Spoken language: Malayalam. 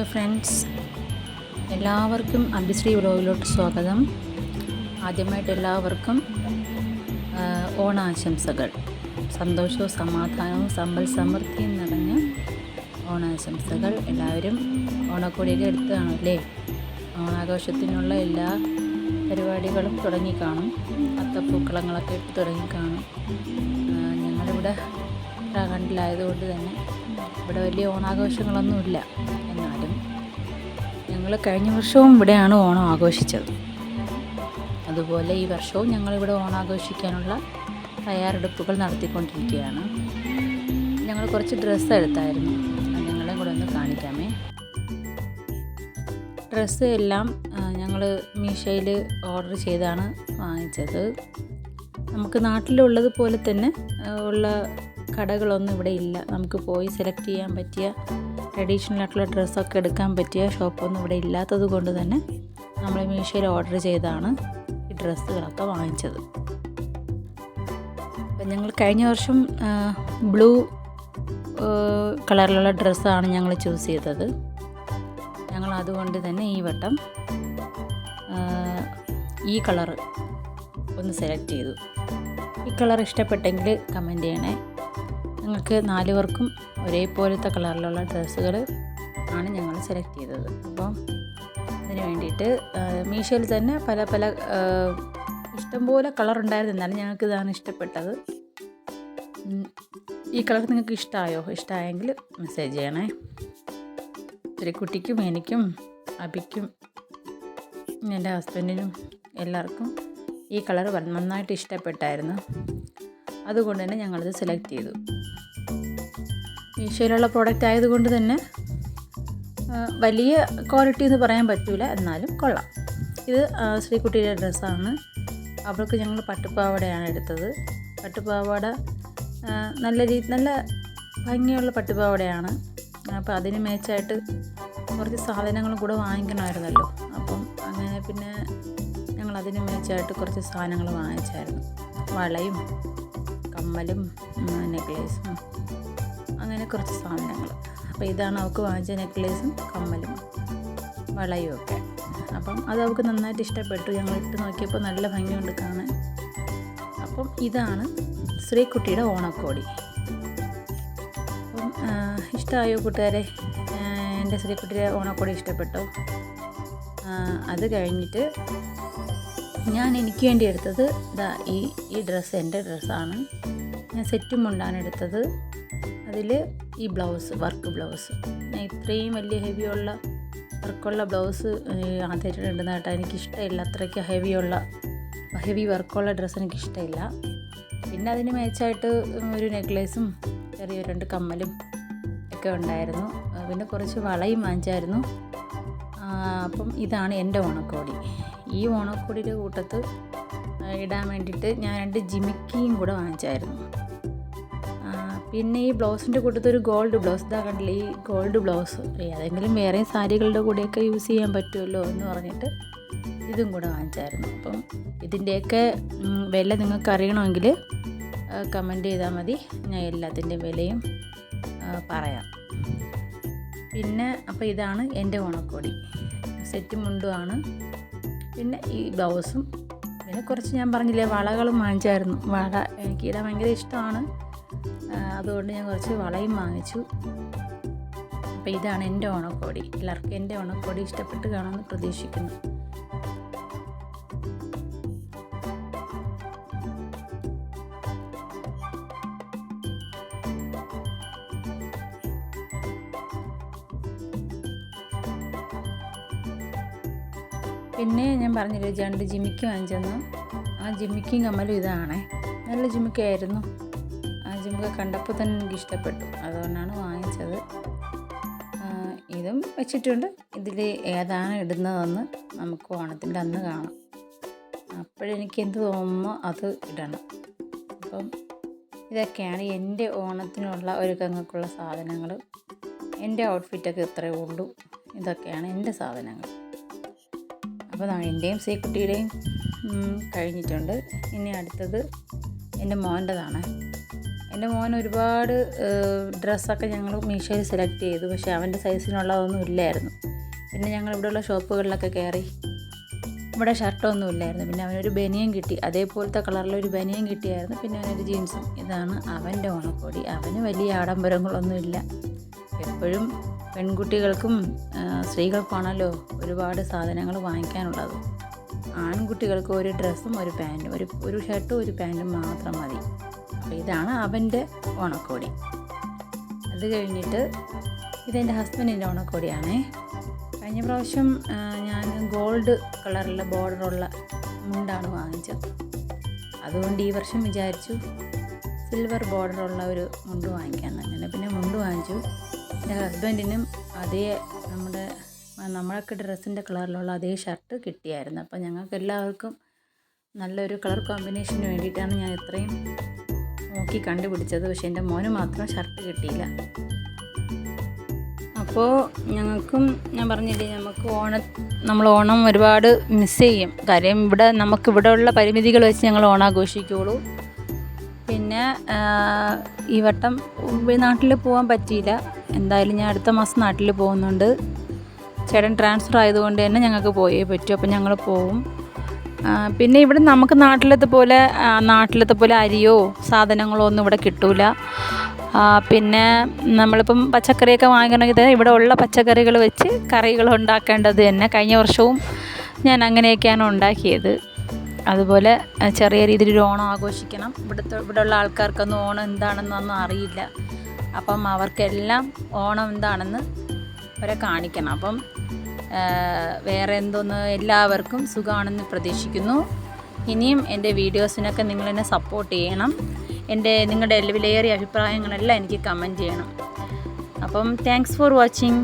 Hello friends. എല്ലാവർക്കും അഭിശ്രീ വ്ലോഗിലോട്ട് സ്വാഗതം. ആദ്യമായിട്ട് എല്ലാവർക്കും ഓണാശംസകൾ. സന്തോഷവും സമാധാനവും സമ്പൽ സമൃദ്ധിയും നിറഞ്ഞ ഓണാശംസകൾ എല്ലാവരും ഓണക്കോടിയൊക്കെ എടുത്താണല്ലേ കാണുമല്ലേ ഓണാഘോഷത്തിനുള്ള എല്ലാ പരിപാടികളും തുടങ്ങിക്കാണും അത്തപ്പൂക്കളങ്ങളൊക്കെ ഇട്ട് തുടങ്ങിക്കാണും ഞങ്ങളിവിടെ ഉത്തരാഖണ്ഡിലായതുകൊണ്ട് തന്നെ ഇവിടെ വലിയ ഓണാഘോഷങ്ങളൊന്നുമില്ല എന്നാലും ഞങ്ങൾ കഴിഞ്ഞ വർഷവും ഇവിടെയാണ് ഓണം ആഘോഷിച്ചത്. അതുപോലെ ഈ വർഷവും ഞങ്ങളിവിടെ ഓണാഘോഷിക്കാനുള്ള തയ്യാറെടുപ്പുകൾ നടത്തിക്കൊണ്ടിരിക്കുകയാണ്. ഞങ്ങൾ കുറച്ച് ഡ്രസ്സ് എടുത്തായിരുന്നു. അത് ഞങ്ങളെ കൂടെ ഒന്ന് കാണിക്കാമേ. ഡ്രസ്സ് എല്ലാം ഞങ്ങൾ മീഷോയിൽ ഓർഡർ ചെയ്താണ് വാങ്ങിച്ചത്. നമുക്ക് നാട്ടിലുള്ളത് പോലെ തന്നെ ഉള്ള കടകളൊന്നും ഇവിടെ ഇല്ല. നമുക്ക് പോയി സെലക്ട് ചെയ്യാൻ പറ്റിയ ട്രഡീഷണൽ ആയിട്ടുള്ള ഡ്രസ്സൊക്കെ എടുക്കാൻ പറ്റിയ ഷോപ്പൊന്നും ഇവിടെ ഇല്ലാത്തത് കൊണ്ട് തന്നെ നമ്മൾ മീഷോയിൽ ഓർഡർ ചെയ്താണ് ഈ ഡ്രസ്സുകളൊക്കെ വാങ്ങിച്ചത്. അപ്പം ഞങ്ങൾ കഴിഞ്ഞ വർഷം ബ്ലൂ കളറിലുള്ള ഡ്രസ്സാണ് ഞങ്ങൾ ചൂസ് ചെയ്തത്. ഞങ്ങൾ അതുകൊണ്ട് തന്നെ ഈ വട്ടം ഈ കളർ ഒന്ന് സെലക്ട് ചെയ്തു. ഈ കളർ ഇഷ്ടപ്പെട്ടെങ്കിൽ കമന്റ് ചെയ്യണേ. ഞങ്ങൾക്ക് നാല് പേർക്കും ഒരേപോലത്തെ കളറിലുള്ള ഡ്രസ്സുകൾ ആണ് ഞങ്ങൾ സെലക്ട് ചെയ്തത്. അപ്പം അതിന് വേണ്ടിയിട്ട് മീഷോയിൽ തന്നെ പല പല ഇഷ്ടംപോലെ കളർ ഉണ്ടായിരുന്നു. എന്നാലും ഞങ്ങൾക്ക് ഇതാണ് ഇഷ്ടപ്പെട്ടത്. ഈ കളർ നിങ്ങൾക്ക് ഇഷ്ടമായോ? ഇഷ്ടമായെങ്കിൽ മെസ്സേജ് ചെയ്യണേ. ഒരു കുട്ടിക്കും എനിക്കും അബിക്കും എന്റെ ഹസ്ബൻഡിനും എല്ലാവർക്കും ഈ കളർ നന്നായിട്ട് ഇഷ്ടപ്പെട്ടായിരുന്നു. അതുകൊണ്ട് തന്നെ ഞങ്ങളിത് സെലക്ട് ചെയ്തു. മീഷോയിലുള്ള പ്രോഡക്റ്റ് ആയതുകൊണ്ട് തന്നെ വലിയ ക്വാളിറ്റി എന്ന് പറയാൻ പറ്റില്ല എന്നാലും കൊള്ളാം. ഇത് ശ്രീകുട്ടിയുടെ ഡ്രസ്സാണ് അവൾക്ക് ഞങ്ങൾ പട്ടുപാവാടയാണ് എടുത്തത്. പട്ടുപാവാട നല്ല രീതി നല്ല ഭംഗിയുള്ള പട്ടുപാവാടയാണ്. അപ്പോൾ അതിന് മേച്ചായിട്ട് കുറച്ച് സാധനങ്ങളും കൂടെ വാങ്ങിക്കണമായിരുന്നല്ലോ. അപ്പം അങ്ങനെ പിന്നെ ഞങ്ങൾ അതിന് മേച്ചായിട്ട് കുറച്ച് സാധനങ്ങൾ വാങ്ങിച്ചായിരുന്നു. വളയും കമ്മലും നെക്ലേസും അങ്ങനെ കുറച്ച് സാധനങ്ങൾ അപ്പോൾ ഇതാണ് അവൾക്ക് വാങ്ങിച്ച നെക്ലേസും കമ്മലും വളയും ഒക്കെ. അപ്പം അത് അവൾക്ക് നന്നായിട്ട് ഇഷ്ടപ്പെട്ടു. ഞങ്ങൾ ഇട്ട് നോക്കിയപ്പോൾ നല്ല ഭംഗിയുണ്ട് കാണാൻ. അപ്പം ഇതാണ് ശ്രീകുട്ടിയുടെ ഓണക്കോടി. അപ്പം ഇഷ്ടമായോ കൂട്ടുകാരെ? എന്റെ ശ്രീകുട്ടിയുടെ ഓണക്കോടി ഇഷ്ടപ്പെട്ടോ? അത് കഴിഞ്ഞിട്ട് ഞാൻ എനിക്ക് വേണ്ടി എടുത്തത് ഇതാ ഈ ഈ ഡ്രസ്സ് എന്റെ ഡ്രസ്സാണ് ഞാൻ സെറ്റും മുണ്ടാണ് എടുത്തത്. അതിൽ ഈ ബ്ലൗസ് വർക്ക് ബ്ലൗസ് ഞാൻ ഇത്രയും വലിയ ഹെവിയുള്ള വർക്കുള്ള ബ്ലൗസ് ആദ്യമായിട്ട് കേട്ടോ. എനിക്കിഷ്ടമില്ല. അത്രയ്ക്ക് ഹെവിയുള്ള ഹെവി വർക്കുള്ള ഡ്രസ്സ് എനിക്കിഷ്ടമില്ല. പിന്നെ അതിന് മേച്ചായിട്ട് ഒരു നെക്ലേസും ചെറിയ രണ്ട് കമ്മലും ഒക്കെ ഉണ്ടായിരുന്നു. പിന്നെ കുറച്ച് വളയും വാങ്ങിച്ചായിരുന്നു. അപ്പം ഇതാണ് എന്റെ ഓണക്കോടി. ഈ ഓണക്കോടിയുടെ കൂട്ടത്ത് ഇടാൻ വേണ്ടിയിട്ട് ഞാൻ രണ്ട് ജിമിക്കിയും കൂടെ വാങ്ങിച്ചായിരുന്നു. പിന്നെ ഈ ബ്ലൗസിന്റെ കൂട്ടത്ത് ഒരു ഗോൾഡ് ബ്ലൗസ്. ഇതാ കണ്ടില്ല ഈ ഗോൾഡ് ബ്ലൗസ്. ഏതെങ്കിലും വേറെ സാരികളുടെ കൂടെയൊക്കെ യൂസ് ചെയ്യാൻ പറ്റുമല്ലോ എന്ന് പറഞ്ഞിട്ട് ഇതും കൂടെ വാങ്ങിച്ചായിരുന്നു. അപ്പം ഇതിന്റെയൊക്കെ വില നിങ്ങൾക്ക് അറിയണമെങ്കിൽ കമന്റ് ചെയ്താൽ മതി. ഞാൻ എല്ലാത്തിന്റെയും വിലയും പറയാം. പിന്നെ അപ്പോൾ ഇതാണ് എന്റെ ഓണക്കോടി. സെറ്റ് മുണ്ടുമാണ് പിന്നെ ഈ ബ്ലൗസും പിന്നെ കുറച്ച് ഞാൻ പറഞ്ഞില്ലേ വളകളും വാങ്ങിച്ചായിരുന്നു. വള എനിക്ക് ഇടാൻ ഭയങ്കര ഇഷ്ടമാണ്. അതുകൊണ്ട് ഞാൻ കുറച്ച് വളയും വാങ്ങിച്ചു. അപ്പോൾ ഇതാണ് എന്റെ ഓണക്കോടി. എല്ലാവർക്കും എന്റെ ഓണക്കോടി ഇഷ്ടപ്പെട്ട് കാണുമെന്ന് പ്രതീക്ഷിക്കുന്നു. പിന്നെ ഞാൻ പറഞ്ഞില്ലേ രണ്ട് ജിമിക്ക് വാങ്ങിച്ചെന്നു. ആ ജിമിക്കും കമ്മലും ഇതാണേ. നല്ല ജിമിക്കായിരുന്നു ആ ജിമിക്ക് കണ്ടപ്പോൾ തന്നെ എനിക്ക് ഇഷ്ടപ്പെട്ടു. അതുകൊണ്ടാണ് വാങ്ങിച്ചത്. ഇതും വെച്ചിട്ടുണ്ട്. ഇതിൽ ഏതാണ് ഇടുന്നതെന്ന് നമുക്ക് ഓണത്തിന്റെ അന്ന് കാണാം. അപ്പോഴെനിക്ക് എന്ത് തോന്നുമോ അത് ഇടണം. അപ്പം ഇതൊക്കെയാണ് എന്റെ ഓണത്തിനുള്ള ഒരു ഒരുക്കങ്ങൾക്കുള്ള സാധനങ്ങൾ. എന്റെ ഔട്ട്ഫിറ്റൊക്കെ ഇത്രയേ ഉള്ളൂ. ഇതൊക്കെയാണ് എന്റെ സാധനങ്ങൾ. അപ്പോൾ എന്റെയും സീക്കുട്ടിയുടെയും കുട്ടിയുടെയും കഴിഞ്ഞിട്ടുണ്ട്. ഇനി അടുത്തത് എന്റെ മോന്റെതാണ്. എന്റെ മോൻ ഒരുപാട് ഡ്രസ്സൊക്കെ ഞങ്ങൾ മീഷോയിൽ സെലക്ട് ചെയ്തു. പക്ഷേ അവന്റെ സൈസിനുള്ളതൊന്നും ഇല്ലായിരുന്നു. പിന്നെ ഞങ്ങൾ ഇവിടെയുള്ള ഷോപ്പുകളിലൊക്കെ കയറി ഇവിടെ ഷർട്ടൊന്നും ഇല്ലായിരുന്നു. പിന്നെ അവനൊരു ബനിയൻ കിട്ടി. അതേപോലത്തെ കളറിലൊരു ബനിയൻ കിട്ടിയായിരുന്നു. പിന്നെ അവനൊരു ജീൻസും. ഇതാണ് അവന്റെ ഓണക്കോടി. അവന് വലിയ ആഡംബരങ്ങളൊന്നുമില്ല. എപ്പോഴും പെൺകുട്ടികൾക്കും സ്ത്രീകൾക്കാണല്ലോ ഒരുപാട് സാധനങ്ങൾ വാങ്ങിക്കാനുള്ളത്. ആൺകുട്ടികൾക്ക് ഒരു ഡ്രസ്സും ഒരു പാന്റും ഒരു ഒരു ഷർട്ടും ഒരു പാന്റും മാത്രം മതി. അപ്പോൾ ഇതാണ് അവന്റെ ഓണക്കോടി. അത് കഴിഞ്ഞിട്ട് ഇതെന്റെ ഹസ്ബൻഡിന്റെ ഓണക്കോടിയാണേ. കഴിഞ്ഞ പ്രാവശ്യം ഞാൻ ഗോൾഡ് കളറിലെ ബോർഡറുള്ള മുണ്ടാണ് വാങ്ങിച്ചത്. അതുകൊണ്ട് ഈ വർഷം വിചാരിച്ചു സിൽവർ ബോർഡറുള്ള ഒരു മുണ്ട് വാങ്ങിക്കാമെന്ന് അങ്ങനെ പിന്നെ മുണ്ട് വാങ്ങിച്ചു. എന്റെ ഹസ്ബൻഡിനും അതേ നമ്മുടെ നമ്മളൊക്കെ ഡ്രസ്സിന്റെ കളറിലുള്ള അതേ ഷർട്ട് കിട്ടിയായിരുന്നു. അപ്പോൾ ഞങ്ങൾക്ക് എല്ലാവർക്കും നല്ലൊരു കളർ കോമ്പിനേഷന് വേണ്ടിയിട്ടാണ് ഞാൻ ഇത്രയും നോക്കി കണ്ടുപിടിച്ചത്. പക്ഷേ എന്റെ മോന് മാത്രം ഷർട്ട് കിട്ടിയില്ല. അപ്പോൾ ഞങ്ങൾക്കും ഞാൻ പറഞ്ഞില്ലേ നമുക്ക് ഓണ നമ്മൾ ഓണം ഒരുപാട് മിസ് ചെയ്യും. കാര്യം ഇവിടെ നമുക്ക് ഇവിടെ ഉള്ള പരിമിതികൾ വെച്ച് ഞങ്ങൾ ഓണം ആഘോഷിക്കുകയുള്ളൂ പിന്നെ ഈ വട്ടം നാട്ടിൽ പോകാൻ പറ്റിയില്ല. എന്തായാലും ഞാൻ അടുത്ത മാസം നാട്ടിൽ പോകുന്നുണ്ട്. ചേട്ടൻ ട്രാൻസ്ഫർ ആയതുകൊണ്ട് തന്നെ ഞങ്ങൾക്ക് പോയേ പറ്റൂ. അപ്പം ഞങ്ങൾ പോവും. പിന്നെ ഇവിടെ നമുക്ക് നാട്ടിലത്തെ പോലെ നാട്ടിലത്തെ പോലെ അരിയോ സാധനങ്ങളോ ഒന്നും ഇവിടെ കിട്ടൂല. പിന്നെ നമ്മളിപ്പം പച്ചക്കറിയൊക്കെ വാങ്ങണമെങ്കിൽ ഇവിടെ ഉള്ള പച്ചക്കറികൾ വെച്ച് കറികൾ ഉണ്ടാക്കേണ്ടത് തന്നെ. കഴിഞ്ഞ വർഷവും ഞാൻ അങ്ങനെയൊക്കെയാണ് ഉണ്ടാക്കിയത്. അതുപോലെ ചെറിയ രീതിയിൽ ഒരു ഓണം ആഘോഷിക്കണം. ഇവിടുത്തെ ഇവിടെയുള്ള ആൾക്കാർക്കൊന്നും ഓണം എന്താണെന്നൊന്നും അറിയില്ല. അപ്പം അവർക്കെല്ലാം ഓണം എന്താണെന്ന് അവരെ കാണിക്കണം. അപ്പം വേറെ എന്തോന്ന് എല്ലാവർക്കും സുഖമാണെന്ന് പ്രതീക്ഷിക്കുന്നു. ഇനിയും എന്റെ വീഡിയോസിനൊക്കെ നിങ്ങൾ എന്നെ സപ്പോർട്ട് ചെയ്യണം. എന്റെ നിങ്ങളുടെ വിലയേറിയ അഭിപ്രായങ്ങളെല്ലാം എനിക്ക് കമന്റ് ചെയ്യണം. അപ്പം താങ്ക്സ് ഫോർ വാച്ചിങ്